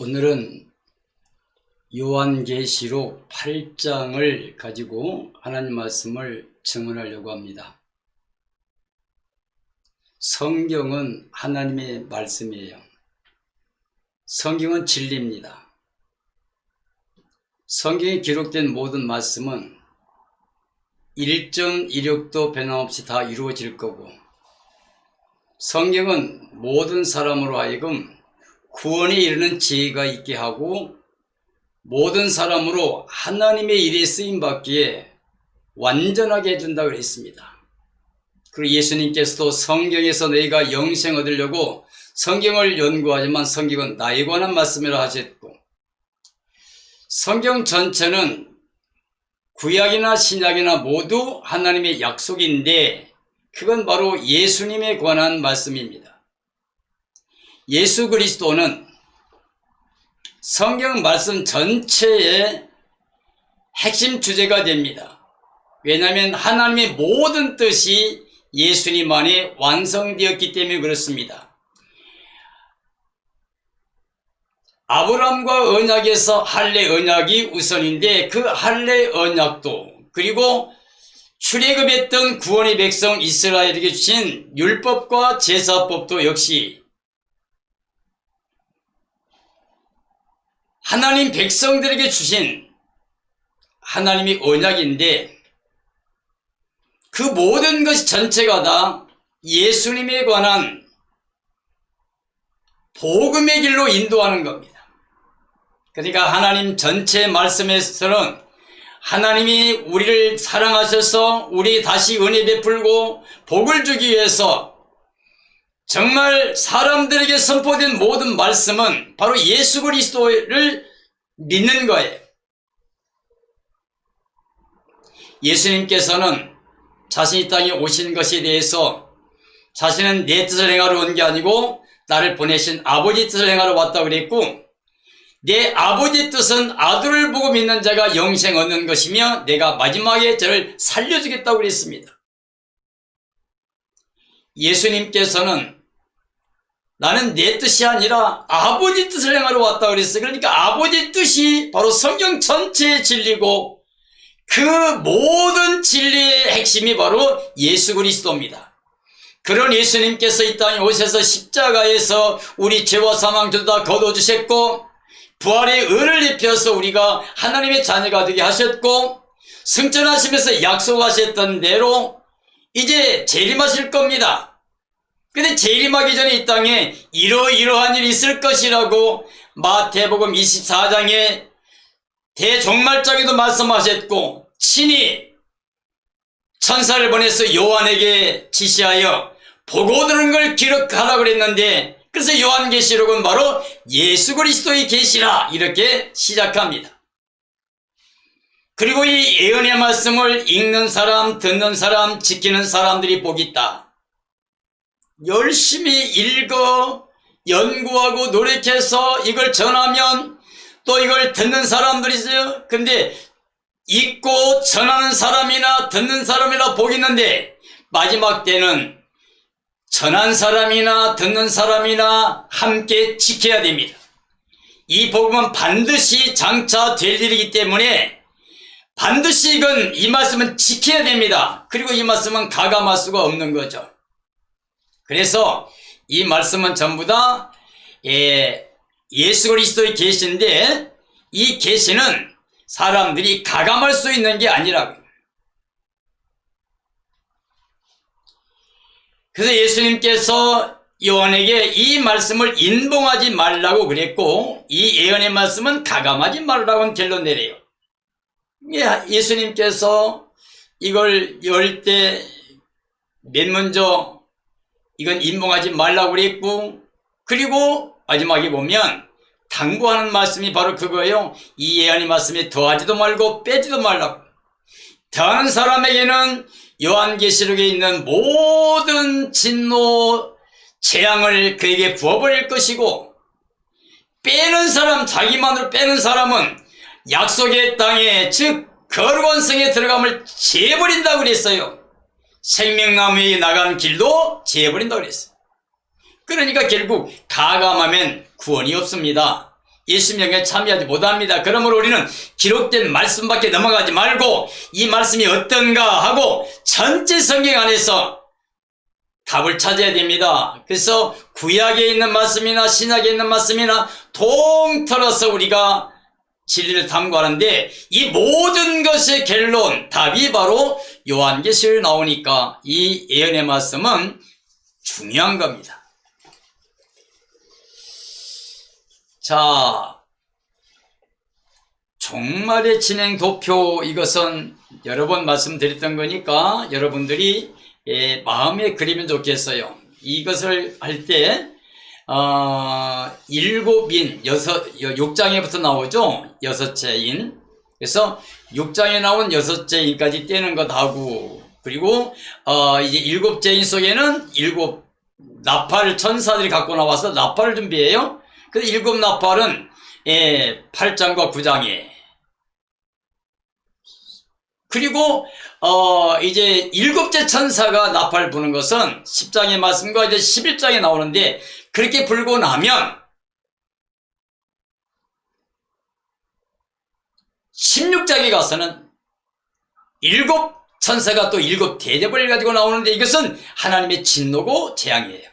오늘은 요한계시록 8장을 가지고 하나님 말씀을 증언하려고 합니다. 성경은 하나님의 말씀이에요. 성경은 진리입니다. 성경에 기록된 모든 말씀은 일정 이력도 변함없이 다 이루어질 거고 성경은 모든 사람으로 하여금 구원에 이르는 지혜가 있게 하고 모든 사람으로 하나님의 일에 쓰임 받기에 완전하게 해준다 그랬습니다. 그리고 예수님께서도 성경에서 너희가 영생 얻으려고 성경을 연구하지만 성경은 나에 관한 말씀이라 하셨고 성경 전체는 구약이나 신약이나 모두 하나님의 약속인데 그건 바로 예수님에 관한 말씀입니다. 예수 그리스도는 성경 말씀 전체의 핵심 주제가 됩니다. 왜냐하면 하나님의 모든 뜻이 예수님 안에 완성되었기 때문에 그렇습니다. 아브람과 언약에서 할례 언약이 우선인데 그 할례 언약도 그리고 출애굽했던 구원의 백성 이스라엘에게 주신 율법과 제사법도 역시 하나님 백성들에게 주신 하나님의 언약인데 그 모든 것이 전체가 다 예수님에 관한 복음의 길로 인도하는 겁니다. 그러니까 하나님 전체 말씀에서는 하나님이 우리를 사랑하셔서 우리 다시 은혜 베풀고 복을 주기 위해서 정말 사람들에게 선포된 모든 말씀은 바로 예수 그리스도를 믿는 거예요. 예수님께서는 자신이 땅에 오신 것에 대해서 자신은 내 뜻을 행하러 온 게 아니고 나를 보내신 아버지 뜻을 행하러 왔다 그랬고 내 아버지 뜻은 아들을 보고 믿는 자가 영생 얻는 것이며 내가 마지막에 저를 살려주겠다고 그랬습니다. 예수님께서는 나는 내 뜻이 아니라 아버지 뜻을 행하러 왔다 그랬어요. 그러니까 아버지 뜻이 바로 성경 전체의 진리고 그 모든 진리의 핵심이 바로 예수 그리스도입니다. 그런 예수님께서 이 땅에 오셔서 십자가에서 우리 죄와 사망 둘다 거둬주셨고 부활의 은을 입혀서 우리가 하나님의 자녀가 되게 하셨고 승천하시면서 약속하셨던 대로 이제 재림하실 겁니다. 근데 재림하기 전에 이 땅에 이러이러한 일이 있을 것이라고 마태복음 24장에 대종말장에도 말씀하셨고 친히 천사를 보내서 요한에게 지시하여 보고 들은 걸 기록하라 그랬는데 그래서 요한계시록은 바로 예수 그리스도의 계시라 이렇게 시작합니다. 그리고 이 예언의 말씀을 읽는 사람, 듣는 사람, 지키는 사람들이 복이 있다. 열심히 읽어 연구하고 노력해서 이걸 전하면 또 이걸 듣는 사람들이 있어요. 근데 읽고 전하는 사람이나 듣는 사람이나 복이 있는데 마지막 때는 전한 사람이나 듣는 사람이나 함께 지켜야 됩니다. 이 복음은 반드시 장차 될 일이기 때문에 반드시 이건 이 말씀은 지켜야 됩니다. 그리고 이 말씀은 가감할 수가 없는 거죠. 그래서 이 말씀은 전부 다 예, 예수 그리스도의 계시인데 이 계시는 사람들이 가감할 수 있는 게 아니라고. 그래서 예수님께서 요한에게 이 말씀을 인봉하지 말라고 그랬고 이 예언의 말씀은 가감하지 말라고 결론 내려요. 예, 예수님께서 이걸 열 때 맨 먼저 이건 인봉하지 말라고 그랬고 그리고 마지막에 보면 당부하는 말씀이 바로 그거예요. 이 예언의 말씀에 더하지도 말고 빼지도 말라고. 더하는 사람에게는 요한계시록에 있는 모든 진노 재앙을 그에게 부어버릴 것이고 빼는 사람 자기만으로 빼는 사람은 약속의 땅에 즉 거룩한 성에 들어감을 재버린다고 그랬어요. 생명나무에 나간 길도 재버린다고 그랬어요. 그러니까 결국 가감하면 구원이 없습니다. 예수 명에 참여하지 못합니다. 그러므로 우리는 기록된 말씀밖에 넘어가지 말고 이 말씀이 어떤가 하고 전체 성경 안에서 답을 찾아야 됩니다. 그래서 구약에 있는 말씀이나 신약에 있는 말씀이나 통틀어서 우리가 진리를 탐구하는데 이 모든 것의 결론, 답이 바로 요한계시를 나오니까 이 예언의 말씀은 중요한 겁니다. 자, 종말의 진행 도표 이것은 여러 번 말씀드렸던 거니까 여러분들이 예, 마음에 그리면 좋겠어요. 이것을 할 때, 어, 일곱인, 여섯, 여- 육장에부터 나오죠? 여섯째인. 그래서 육장에 나온 여섯째인까지 떼는 것 하고, 그리고, 어, 이제 일곱째인 속에는 일곱 나팔 천사들이 갖고 나와서 나팔을 준비해요. 그 일곱 나팔은, 예, 8장과 9장에. 그리고 어 이제 일곱째 천사가 나팔 부는 것은 10장의 말씀과 이제 11장에 나오는데 그렇게 불고 나면 16장에 가서는 일곱 천사가 또 일곱 대접을 가지고 나오는데 이것은 하나님의 진노고 재앙이에요.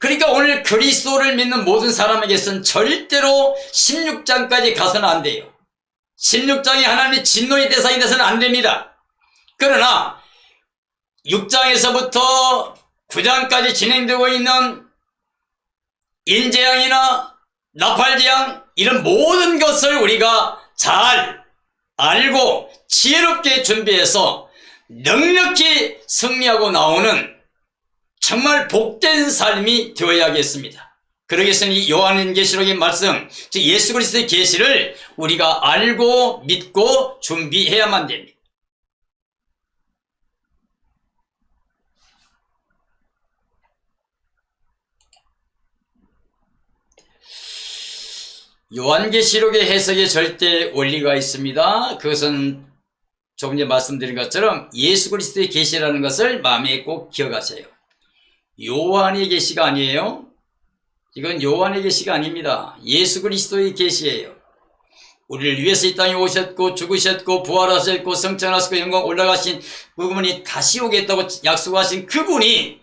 그러니까 오늘 그리스도를 믿는 모든 사람에게서는 절대로 16장까지 가서는 안 돼요. 16장이 하나님의 진노의 대상이 돼서는 안 됩니다. 그러나 6장에서부터 9장까지 진행되고 있는 인재앙이나 나팔재앙 이런 모든 것을 우리가 잘 알고 지혜롭게 준비해서 넉넉히 승리하고 나오는 정말 복된 삶이 되어야겠습니다. 이 요한계시록의 말씀, 즉 예수 그리스도의 계시를 우리가 알고 믿고 준비해야만 됩니다. 요한계시록의 해석에 절대 원리가 있습니다. 그것은 조금 전에 말씀드린 것처럼 예수 그리스도의 계시라는 것을 마음에 꼭 기억하세요. 요한의 계시가 아니에요. 이건 요한의 계시가 아닙니다. 예수 그리스도의 계시예요. 우리를 위해서 이 땅에 오셨고 죽으셨고 부활하셨고 성천하시고 영광 올라가신 그분이 다시 오겠다고 약속하신 그분이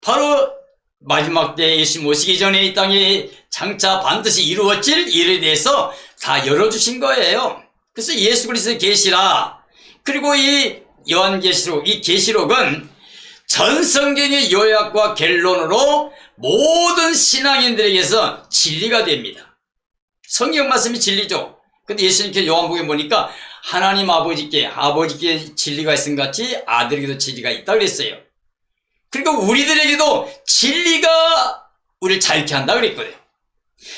바로 마지막 때 예수 모시기 전에 이 땅에 장차 반드시 이루어질 일에 대해서 다 열어주신 거예요. 그래서 예수 그리스도의 계시라 그리고 이 요한계시록 이 계시록은 전 성경의 요약과 결론으로 모든 신앙인들에게서 진리가 됩니다. 성경 말씀이 진리죠. 근데 예수님께서 요한복음에 보니까 하나님 아버지께 아버지께 진리가 있은 같이 아들에게도 진리가 있다 그랬어요. 그리고 우리들에게도 진리가 우리를 자유케 한다 그랬거든요.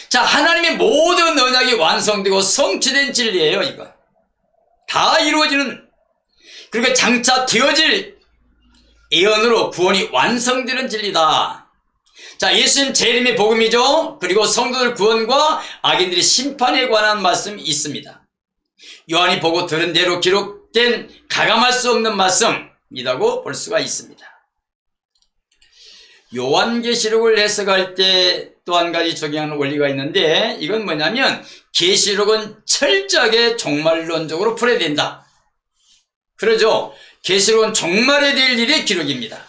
자, 하나님의 모든 언약이 완성되고 성취된 진리예요, 이거. 다 이루어지는 그리고 장차 되어질 예언으로 구원이 완성되는 진리다. 자, 예수님 재림의 복음이죠. 그리고 성도들 구원과 악인들의 심판에 관한 말씀이 있습니다. 요한이 보고 들은 대로 기록된 가감할 수 없는 말씀이라고 볼 수가 있습니다. 요한계시록을 해석할 때 또 한 가지 적용하는 원리가 있는데 이건 뭐냐면 계시록은 철저하게 종말론적으로 풀어야 된다. 그러죠. 계시록은 종말에 될 일의 기록입니다.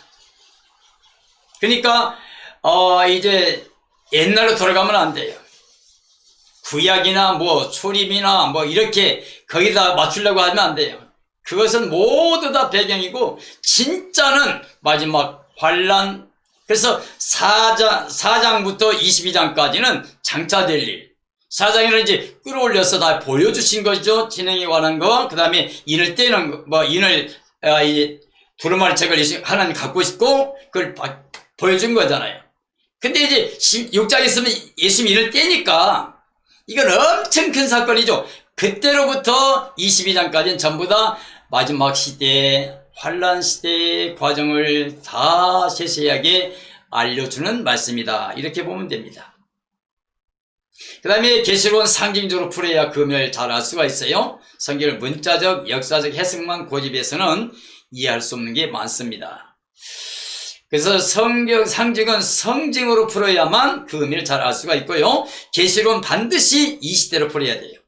그러니까 어 이제 옛날로 돌아가면 안 돼요. 구약이나 뭐 초림이나 뭐 이렇게 거기다 맞추려고 하면 안 돼요. 그것은 모두 다 배경이고 진짜는 마지막 환란 그래서 4장, 4장부터 22장까지는 장차될 일. 4장에는 이제 끌어올려서 다 보여주신 거죠. 진행에 관한 거. 그 다음에 인을 떼는 거, 뭐, 인을, 아, 이, 두루마리 책을 하나님 갖고 싶고, 그걸 바- 보여준 거잖아요. 근데 이제 6장에 있으면 예수님 인을 떼니까, 이건 엄청 큰 사건이죠. 그때로부터 22장까지는 전부 다 마지막 시대, 환란 시대의 과정을 다 세세하게 알려주는 말씀이다. 이렇게 보면 됩니다. 그 다음에 계시록은 상징적으로 풀어야 금을 잘 알 수가 있어요. 성경을 문자적, 역사적 해석만 고집해서는 이해할 수 없는 게 많습니다. 그래서 성경 상징은 성징으로 풀어야만 그 의미를 잘 알 수가 있고요. 계시록은 반드시 이 시대로 풀어야 돼요.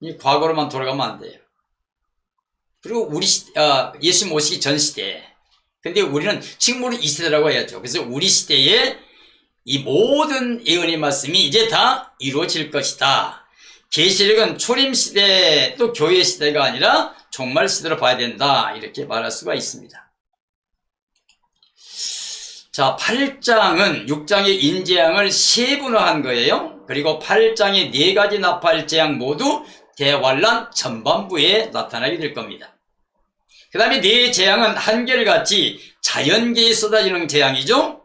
이 과거로만 돌아가면 안 돼요. 그리고 우리 시, 아, 예수님 오시기 전 시대. 근데 우리는 지금으로 이 시대라고 해야죠. 그래서 우리 시대에 이 모든 예언의 말씀이 이제 다 이루어질 것이다. 계시록은 초림 시대 또 교회 시대가 아니라 종말 시대로 봐야 된다. 이렇게 말할 수가 있습니다. 자, 8장은 6장의 인재양을 세분화한 거예요. 그리고 8장의 네 가지 나팔 재앙 모두 대환란 전반부에 나타나게 될 겁니다. 그 다음에 네 재앙은 한결같이 자연계에 쏟아지는 재앙이죠.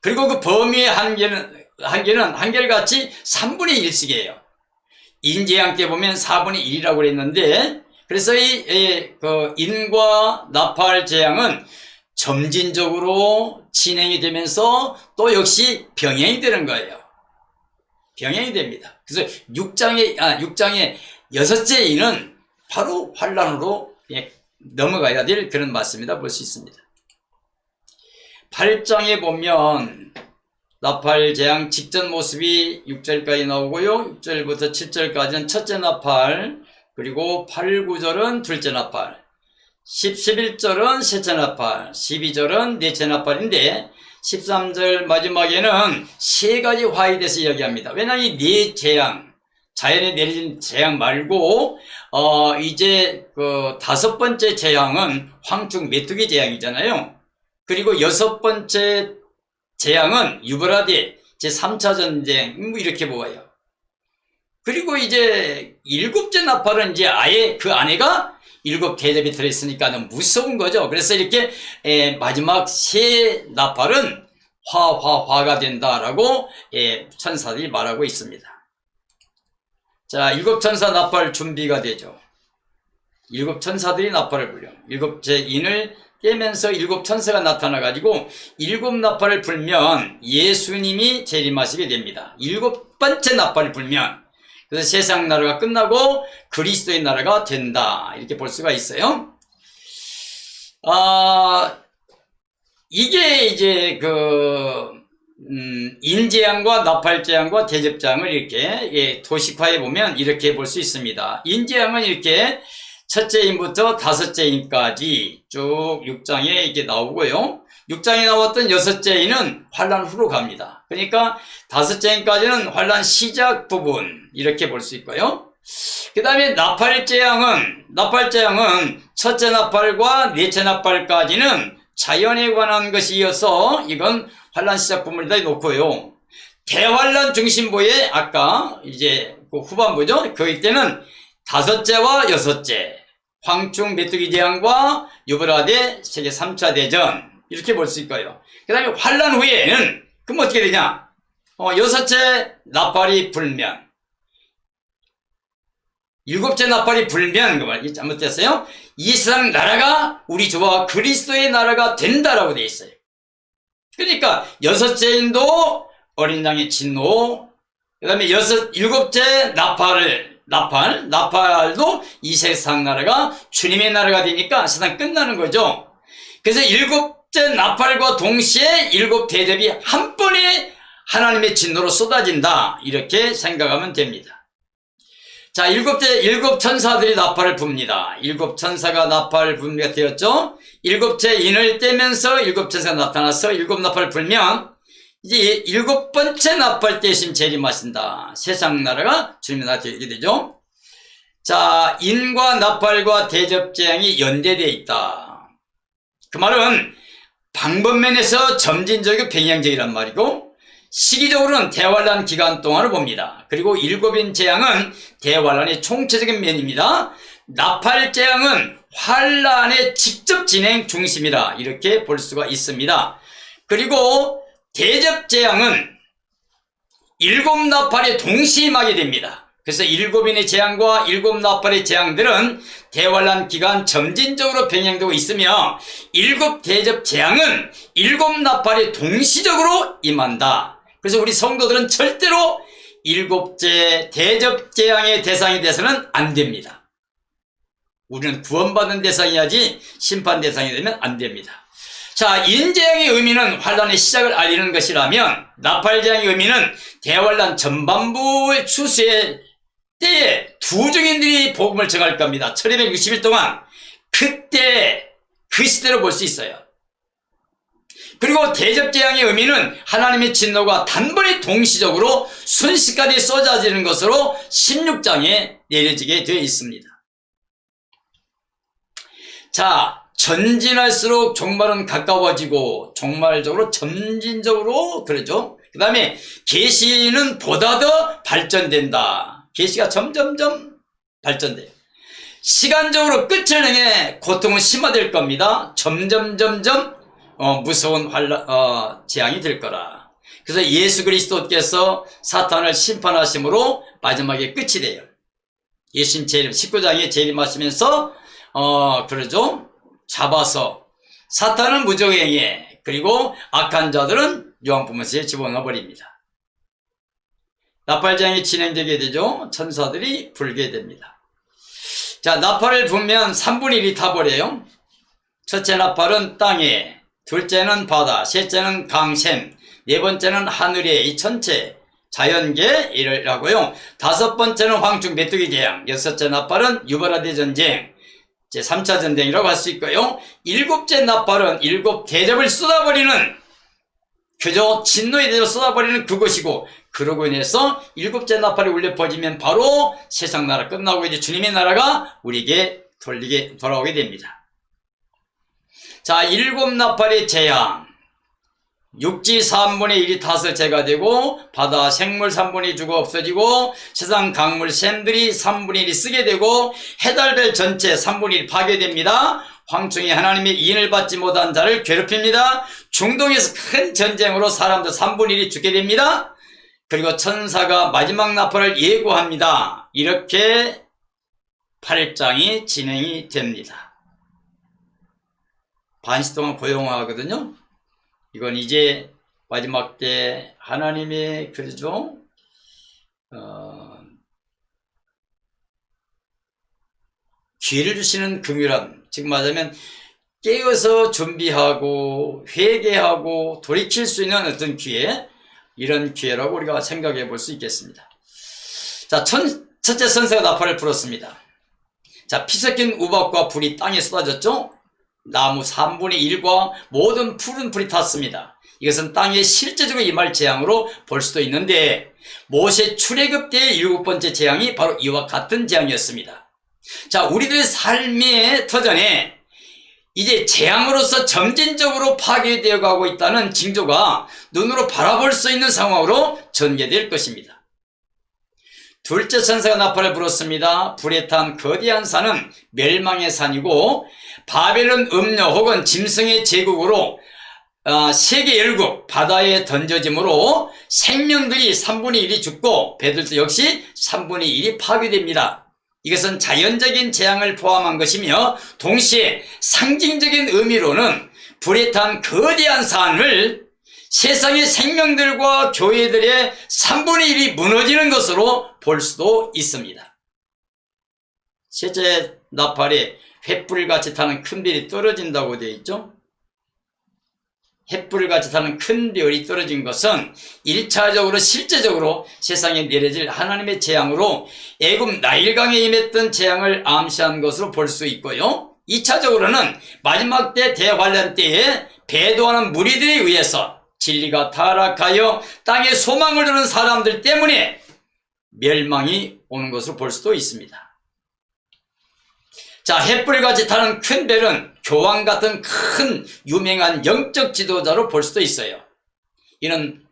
그리고 그 범위의 한계는, 한계는 한결같이 3분의 1씩이에요. 인재양 때 보면 4분의 1이라고 그랬는데, 그래서 이, 이, 그 인과 나팔 재앙은 점진적으로 진행이 되면서 또 역시 병행이 되는 거예요. 병행이 됩니다. 그래서 6장의, 아, 6장의 여섯째 인은 바로 환란으로 예, 넘어가야 될 그런 말씀이다 볼 수 있습니다. 8장에 보면 나팔 재앙 직전 모습이 6절까지 나오고요. 6절부터 7절까지는 첫째 나팔, 그리고 8, 9절은 둘째 나팔, 10, 11절은 셋째 나팔, 12절은 넷째 나팔인데 13절 마지막에는 세 가지 화에 대해서 이야기합니다. 왜냐하면 이네 재앙, 자연에 내려진 재앙 말고 어 이제 그 다섯 번째 재앙은 황충 메뚜기 재앙이잖아요. 그리고 여섯 번째 재앙은 유브라데 제 3차 전쟁 뭐 이렇게 보아요. 그리고 이제 일곱째 나팔은 이제 아예 그 안에가 일곱 대접이 들어있으니까 무서운 거죠. 그래서 이렇게 에, 마지막 세 나팔은 화화화가 된다라고 에, 천사들이 말하고 있습니다. 자, 일곱 천사 나팔 준비가 되죠. 일곱 천사들이 나팔을 불려. 일곱째 인을 깨면서 일곱 천사가 나타나가지고 일곱 나팔을 불면 예수님이 재림하시게 됩니다. 일곱 번째 나팔을 불면 그래서 세상 나라가 끝나고 그리스도의 나라가 된다. 이렇게 볼 수가 있어요. 아, 이게 이제 그, 음, 인재양과 나팔재앙과 대접장을 이렇게 예, 도식화해 보면 이렇게 볼 수 있습니다. 인재양은 이렇게 첫째 인부터 다섯째 인까지 쭉 6장에 이렇게 나오고요. 6장에 나왔던 여섯째 인은 환란 후로 갑니다. 그러니까 다섯째 인까지는 환란 시작 부분 이렇게 볼 수 있고요. 그 다음에 나팔재앙은 나팔재앙은 첫째 나팔과 넷째 나팔까지는 자연에 관한 것이어서 이건 환란 시작 부분에다 놓고요. 대환란 중심부에 아까 이제 그 후반부죠. 거기 때는 다섯째와 여섯째 황충 메뚜기 재앙과 유브라데 세계 3차 대전 이렇게 볼 수 있고요. 그 다음에 환란 후에는 그럼 어떻게 되냐? 어, 여섯째 나팔이 불면 일곱째 나팔이 불면 그 말, 잘못됐어요? 이 세상 나라가 우리 주와 그리스도의 나라가 된다라고 돼 있어요. 그러니까 여섯째인도 어린 양의 진노, 그 다음에 여섯, 일곱째 나팔을, 나팔, 나팔도 이 세상 나라가 주님의 나라가 되니까 세상 끝나는 거죠. 그래서 일곱째 나팔과 동시에 일곱 대접이 한 번에 하나님의 진노로 쏟아진다. 이렇게 생각하면 됩니다. 자, 일곱째, 일곱 천사들이 나팔을 붑니다. 일곱 천사가 나팔을 붑게 되었죠? 일곱째 인을 떼면서 일곱 천사가 나타나서 일곱 나팔을 불면, 이제 일곱 번째 나팔 때심 재림하신다. 세상 나라가 주님의 나라가 되게 되죠? 자, 인과 나팔과 대접재앙이 연대되어 있다. 그 말은 방법면에서 점진적이고 병행적이란 말이고, 시기적으로는 대환란 기간 동안을 봅니다. 그리고 일곱인 재앙은 대환란의 총체적인 면입니다. 나팔 재앙은 환란의 직접 진행 중심이다. 이렇게 볼 수가 있습니다. 그리고 대접 재앙은 일곱 나팔이 동시에 임하게 됩니다. 그래서 일곱인의 재앙과 일곱 나팔의 재앙들은 대환란 기간 점진적으로 병행되고 있으며 일곱 대접 재앙은 일곱 나팔이 동시적으로 임한다. 그래서 우리 성도들은 절대로 일곱째 대접 재앙의 대상이 돼서는 안 됩니다. 우리는 구원받는 대상이야지 심판 대상이 되면 안 됩니다. 자, 인재앙의 의미는 환란의 시작을 알리는 것이라면 나팔재앙의 의미는 대환란 전반부의 추수의 때에 두 증인들이 복음을 전할 겁니다. 1260일 동안 그때 그 시대로 볼 수 있어요. 그리고 대접재앙의 의미는 하나님의 진노가 단번에 동시적으로 순식간에 쏟아지는 것으로 16장에 내려지게 되어 있습니다. 자, 전진할수록 종말은 가까워지고 종말적으로 점진적으로 그러죠. 그 다음에 계시는 보다 더 발전된다. 계시가 점점점 발전돼요. 시간적으로 끝을 향해 고통은 심화될 겁니다. 점점 점점 어, 무서운 환란, 어, 재앙이 될 거라. 그래서 예수 그리스도께서 사탄을 심판하심으로 마지막에 끝이 돼요. 예수님 재림 19장에 재림하시면서 어 그러죠. 잡아서 사탄은 무적행에 그리고 악한 자들은 요한부문서에 집어넣어 버립니다. 나팔장이 진행되게 되죠. 천사들이 불게 됩니다. 자, 나팔을 불면 3분의 1이 타버려요. 첫째 나팔은 땅에, 둘째는 바다, 셋째는 강샘, 네 번째는 하늘에 이 전체 자연계 이라고요. 다섯 번째는 황충 메뚜기 재앙, 여섯째 나팔은 유버라디 전쟁, 제 3차 전쟁이라고 할 수 있고요. 일곱째 나팔은 일곱 대접을 쏟아버리는 그저 진노의 대접을 쏟아버리는 그것이고 그러고 인해서 일곱째 나팔이 울려 퍼지면 바로 세상 나라 끝나고 이제 주님의 나라가 우리에게 돌리게 돌아오게 됩니다. 자, 일곱 나팔의 재앙. 육지 3분의 1이 탓을 제가 되고 바다 생물 3분의 2 죽어 없어지고 세상 강물 샘들이 3분의 1이 쓰게 되고 해달별 전체 3분의 1 파괴됩니다. 황충이 하나님의 이인을 받지 못한 자를 괴롭힙니다. 중동에서 큰 전쟁으로 사람들 3분의 1이 죽게 됩니다. 그리고 천사가 마지막 나팔을 예고합니다. 이렇게 8장이 진행이 됩니다. 반시 동안 고용하거든요. 이건 이제 마지막 때 하나님의 그러죠. 어, 기회를 주시는 금요란 즉 말하자면 깨어서 준비하고 회개하고 돌이킬 수 있는 어떤 기회 이런 기회라고 우리가 생각해 볼 수 있겠습니다. 자, 천, 첫째 선사가 나팔을 불었습니다. 자, 피 섞인 우박과 불이 땅에 쏟아졌죠? 나무 3분의 1과 모든 푸른 풀이 탔습니다. 이것은 땅에 실제적으로 임할 재앙으로 볼 수도 있는데 모세 출애굽 때의 일곱 번째 재앙이 바로 이와 같은 재앙이었습니다. 자, 우리들의 삶의 터전에 이제 재앙으로서 점진적으로 파괴되어 가고 있다는 징조가 눈으로 바라볼 수 있는 상황으로 전개될 것입니다. 둘째 천사가 나팔을 불었습니다. 불에 탄 거대한 산은 멸망의 산이고 바벨론 음녀 혹은 짐승의 제국으로 어, 세계 열국 바다에 던져짐으로 생명들이 3분의 1이 죽고 배들도 역시 3분의 1이 파괴됩니다. 이것은 자연적인 재앙을 포함한 것이며 동시에 상징적인 의미로는 불에 탄 거대한 산을 세상의 생명들과 교회들의 3분의 1이 무너지는 것으로 볼 수도 있습니다. 셋째 나팔에 횃불같이 타는 큰 별이 떨어진다고 되어 있죠. 횃불같이 타는 큰 별이 떨어진 것은 1차적으로 실제적으로 세상에 내려질 하나님의 재앙으로 애굽 나일강에 임했던 재앙을 암시한 것으로 볼 수 있고요. 2차적으로는 마지막 때 대환란 때에 배도하는 무리들에 의해서 진리가 타락하여 땅에 소망을 두는 사람들 때문에 멸망이 오는 것으로 볼 수도 있습니다. 자, 햇불같이 타는 큰 별은 교황 같은 큰 유명한 영적 지도자로 볼 수도 있어요. 이는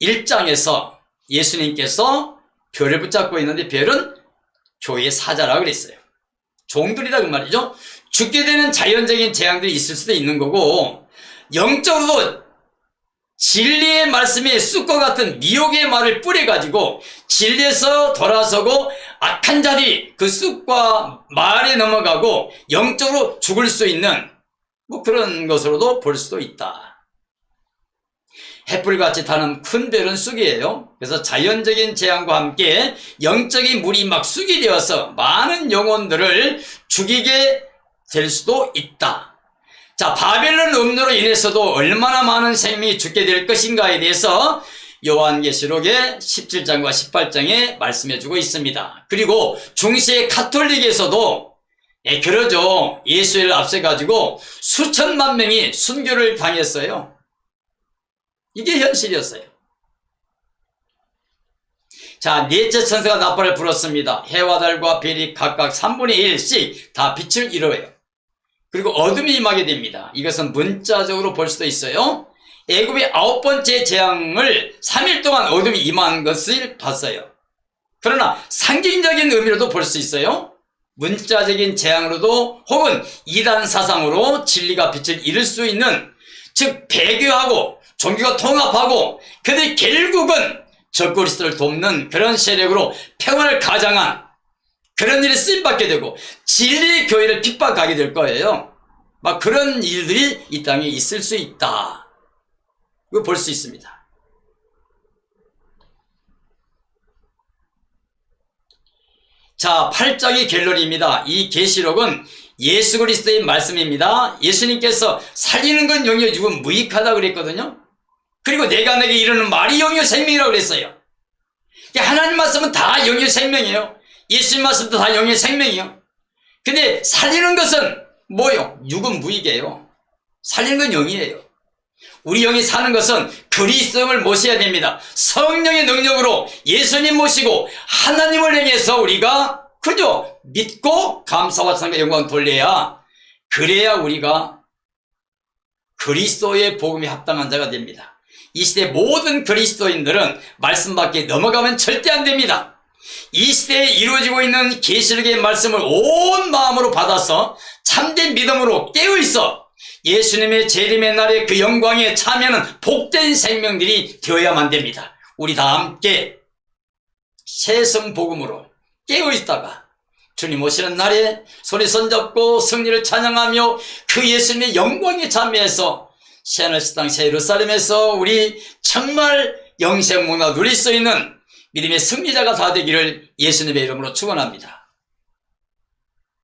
1장에서 예수님께서 별을 붙잡고 있는데 별은 교회의 사자라 그랬어요. 종들이다 그 말이죠. 죽게 되는 자연적인 재앙들이 있을 수도 있는 거고 영적으로도 진리의 말씀에 쑥과 같은 미혹의 말을 뿌려가지고 진리에서 돌아서고 악한 자들이 그 쑥과 말에 넘어가고 영적으로 죽을 수 있는 뭐 그런 것으로도 볼 수도 있다. 햇불같이 타는 큰 별은 쑥이에요. 그래서 자연적인 재앙과 함께 영적인 물이 막 쑥이 되어서 많은 영혼들을 죽이게 될 수도 있다. 자, 바벨론 음료로 인해서도 얼마나 많은 생명이 죽게 될 것인가에 대해서 요한계시록의 17장과 18장에 말씀해 주고 있습니다. 그리고 중세의 카톨릭에서도 예, 그러죠. 예수를 앞세가지고 수천만 명이 순교를 당했어요. 이게 현실이었어요. 자, 넷째 천사가 나팔을 불었습니다. 해와 달과 별이 각각 3분의 1씩 다 빛을 잃어요. 그리고 어둠이 임하게 됩니다. 이것은 문자적으로 볼 수도 있어요. 애굽의 아홉 번째 재앙을 3일 동안 어둠이 임한 것을 봤어요. 그러나 상징적인 의미로도 볼 수 있어요. 문자적인 재앙으로도 혹은 이단 사상으로 진리가 빛을 잃을 수 있는 즉 배교하고 종교가 통합하고 그들이 결국은 적그리스도를 돕는 그런 세력으로 평화를 가장한 그런 일에 쓰임받게 되고 진리의 교회를 핍박하게 될 거예요. 막 그런 일들이 이 땅에 있을 수 있다. 이거 볼 수 있습니다. 자, 8장의 결론입니다. 이 계시록은 예수 그리스도의 말씀입니다. 예수님께서 살리는 건 영이요 죽은 무익하다 그랬거든요. 그리고 내가 내게 이르는 말이 영이요 생명이라고 그랬어요. 하나님 말씀은 다 영이요 생명이에요. 예수님 말씀도 다 영이요 생명이요. 근데 살리는 것은 뭐요? 육은 무익이에요. 살리는 건 영이에요. 우리 영이 사는 것은 그리스도를 모셔야 됩니다. 성령의 능력으로 예수님 모시고 하나님을 향해서 우리가 그죠? 믿고 감사와 찬과 영광 돌려야 그래야 우리가 그리스도의 복음에 합당한 자가 됩니다. 이 시대 모든 그리스도인들은 말씀 밖에 넘어가면 절대 안 됩니다. 이 시대에 이루어지고 있는 계시록의 말씀을 온 마음으로 받아서 참된 믿음으로 깨어 있어 예수님의 재림의 날에 그 영광에 참여하는 복된 생명들이 되어야만 됩니다. 우리 다 함께 새성 복음으로 깨어 있다가 주님 오시는 날에 손에 손잡고 승리를 찬양하며 그 예수님의 영광에 참여해서 새하늘새 땅 새예루살렘에서 우리 정말 영생 문화 누릴 수 있는 믿음의 승리자가 다 되기를 예수님의 이름으로 축원합니다.